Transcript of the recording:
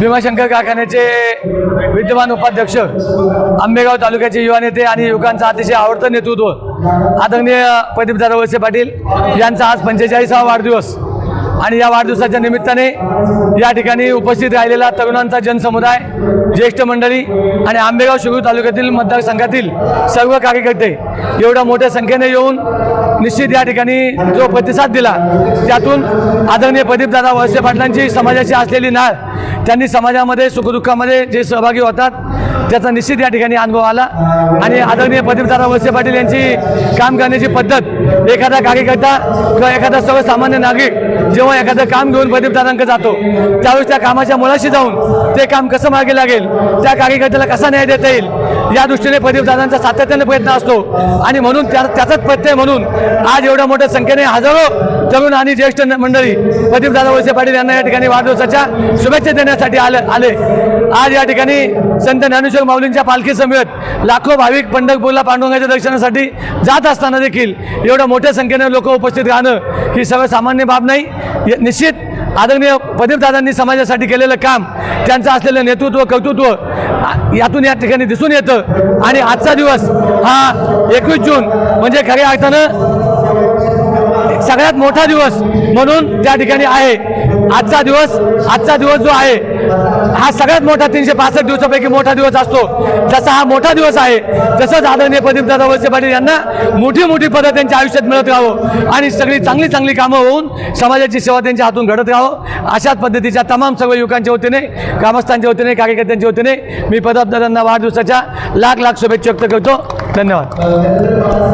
भीमाशंकर कारखान्याचे विद्यमान उपाध्यक्ष आंबेगाव तालुक्याचे युवा नेते आणि युवकांचं अतिशय आवडतं नेतृत्व आदरणीय प्रदीपदादा वळसे पाटील यांचा आज पंचेचाळीसावा वाढदिवस. आणि या वाढदिवसाच्या निमित्ताने या ठिकाणी उपस्थित राहिलेला तरुणांचा जनसमुदाय ज्येष्ठ मंडळी आणि आंबेगाव शिरूर तालुक्यातील मतदारसंघातील सर्व कार्यकर्ते एवढ्या मोठ्या संख्येने येऊन निश्चित या ठिकाणी जो प्रतिसाद दिला त्यातून आदरणीय प्रदीपदादा वळसे पाटलांची समाजाची असलेली नाळ त्यांनी समाजामध्ये सुखदुःखामध्ये जे सहभागी होतात त्याचा निश्चित या ठिकाणी अनुभव आला. आणि आदरणीय प्रदीपदादा वळसे पाटील यांची काम करण्याची पद्धत एखादा कार्यकर्ता किंवा एखादा सर्वसामान्य नागरिक जेव्हा एखादं काम घेऊन प्रदीपदादांकडे जातो त्यावेळेस त्या कामाच्या मुळाशी जाऊन ते काम कसं मागे लागेल त्या कार्यकर्त्याला कसा न्याय देता येईल या दृष्टीने प्रदीपदादांचा सातत्याने प्रयत्न असतो. आणि म्हणून त्या त्याचाच प्रत्यय म्हणून आज एवढ्या मोठ्या संख्येने हजारो तरुण आणि ज्येष्ठ मंडळी प्रदीपदादा वळसे पाटील यांना या ठिकाणी वाढदिवसाच्या शुभेच्छा देण्यासाठी आले आले. आज या ठिकाणी संत ज्ञानेश्वर माऊलींच्या पालखी समेत लाखो भाविक पंढरपूरला पांडुरंगाच्या दर्शनासाठी जात असताना देखील एवढ्या मोठ्या संख्येने लोक उपस्थित राहणं ही सर्वसामान्य बाब नाही. निश्चित आदरणीय प्रदीपदादांनी समाजासाठी केलेलं काम त्यांचं असलेलं नेतृत्व कर्तृत्व यातून या ठिकाणी दिसून येतं. आणि आजचा दिवस हा एकवीस जून म्हणजे खऱ्या अर्थानं सगळ्यात मोठा दिवस म्हणून त्या ठिकाणी आहे. आजचा दिवस आजचा दिवस जो आहे हा सगळ्यात मोठा तीनशे पासष्ट दिवसापैकी मोठा दिवस असतो. जसा हा मोठा दिवस आहे तसंच आदरणीय प्रदीपदादा वळसे पाटील यांना मोठी मोठी पदं त्यांच्या आयुष्यात मिळत राहावं आणि सगळी चांगली चांगली कामं होऊन समाजाची सेवा त्यांच्या हातून घडत राहावं. अशाच पद्धतीच्या तमाम सर्व युवकांच्या वतीने ग्रामस्थांच्या वतीने कार्यकर्त्यांच्या वतीने मी प्रतापदादांना वाढदिवसाच्या लाख लाख शुभेच्छा व्यक्त करतो. धन्यवाद.